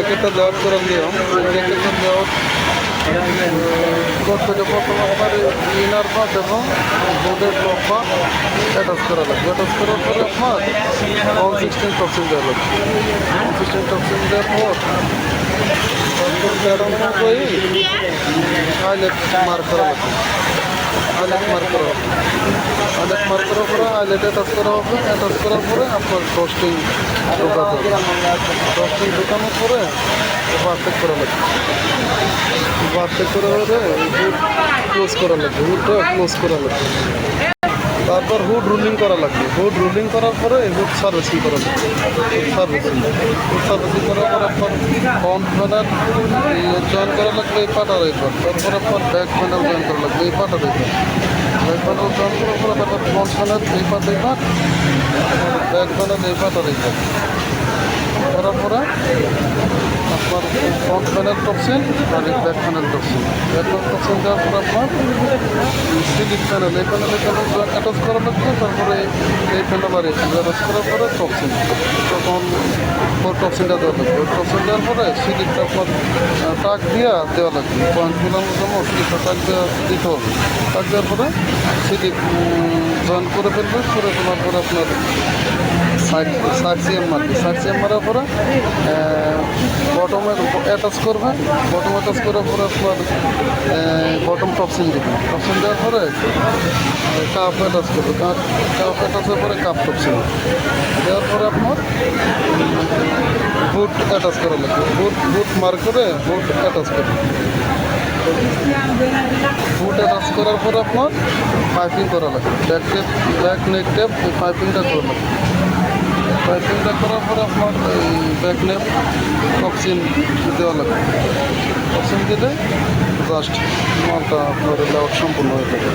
ব্র্যাকেটটা দেওয়ার করে নিয়ম ব্র্যাকেটটা দেওয়ার করতে গেলে প্রথম আপনার ইনার পাত এবং বোর্ডের লম্বা অ্যাটাচ করা লাগবে। অ্যাটাচ করার পরে আপনার ওয়ান সিক্সটিন টক্সিন দেওয়া লাগবে। ওয়ান সিক্সটিন টক্সিন দেওয়ার পর তারপর তেরো অনুযায়ী আইলেট মার্ক করা লাগবে। আইলেট মার্ক করা। আইলেট মার্ক করার পরে আইলেট অ্যাটাচ করা হবে অ্যাটাচ করার পরে আপনার ডস্টিং ঢোকাতে ডস্টিং ঢোকানোর পরে বার্থেক করা লাগবে। বার্থেক করা হলে ক্লোজ করা লাগবে ক্লোজ করা লাগবে। তারপর হুড রুলিং করা লাগবে। হুড রুলিং করার পরে হুড সার্ভিসিং করা লাগবে। সার্ভিসিং। হুড সার্ভিসিং করার পর আপনার ফ্রন্ট প্যানেল জয়েন করা লাগবে, এই পাটার এইবার তারপর আপনার ব্যাক প্যানেল জয়েন করা লাগবে, এই পাটার এইবার ব্যাক প্যানেল জয়েন করার পর আপনার ফ্রন্ট প্যানেল এই পাট এইবার ব্যাক প্যানেল এই পাটার এইবার করার পরে আপনার ফ্রন্ট প্যানেল টপসিন আর এই back panel top seam back panel top seam দেওয়ার পর আপনার সিলিং প্যানেল এই প্যানেল প্যানেল অ্যাটাচ করা লাগবে, তারপরে এই প্যানেল আর এই অ্যাটাচ করার পরে টপসিন তখন ওর টপসিনটা দেওয়া লাগবে। ওর টপসিন দেওয়ার পরে সিলিংটা আপনার টাক দিয়া দেওয়া লাগবে। পয়েন্ট মিলানোর জন্য সিলিংটা টাক দেওয়া দিতে হবে। টাক দেওয়ার পরে সিলিং জয়েন করে ফেলবে, করে ফেলার পরে আপনার সাইড সিএম মারবে। সাইড সিএম মারার পরে বটমে অ্যাটাচ করবে। বটম অ্যাটাচ করার পরে আপনার বটম টপসিন দেবে। টপসিন দেওয়ার পরে কাপ অ্যাটাচ করবে। কাপ কাপ অ্যাটাচের পরে কাপ টপসিন দেওয়ার পরে আপনার বুট অ্যাটাচ করা লাগবে। বুট বুট মার করে বুট অ্যাটাচ করবে। বুট টাচ করার পর আপনার পাইপিং করা লাগবে। Back tape back neck tape পাইপিংটা করা লাগবে। পাইপিংটা করার পর আপনার এই ব্যাক নেপ অক্সিন দেওয়া লাগবে। অক্সিন দিলে জাস্ট মালটা আপনার লেআউট সম্পূর্ণ হয়ে যাবে।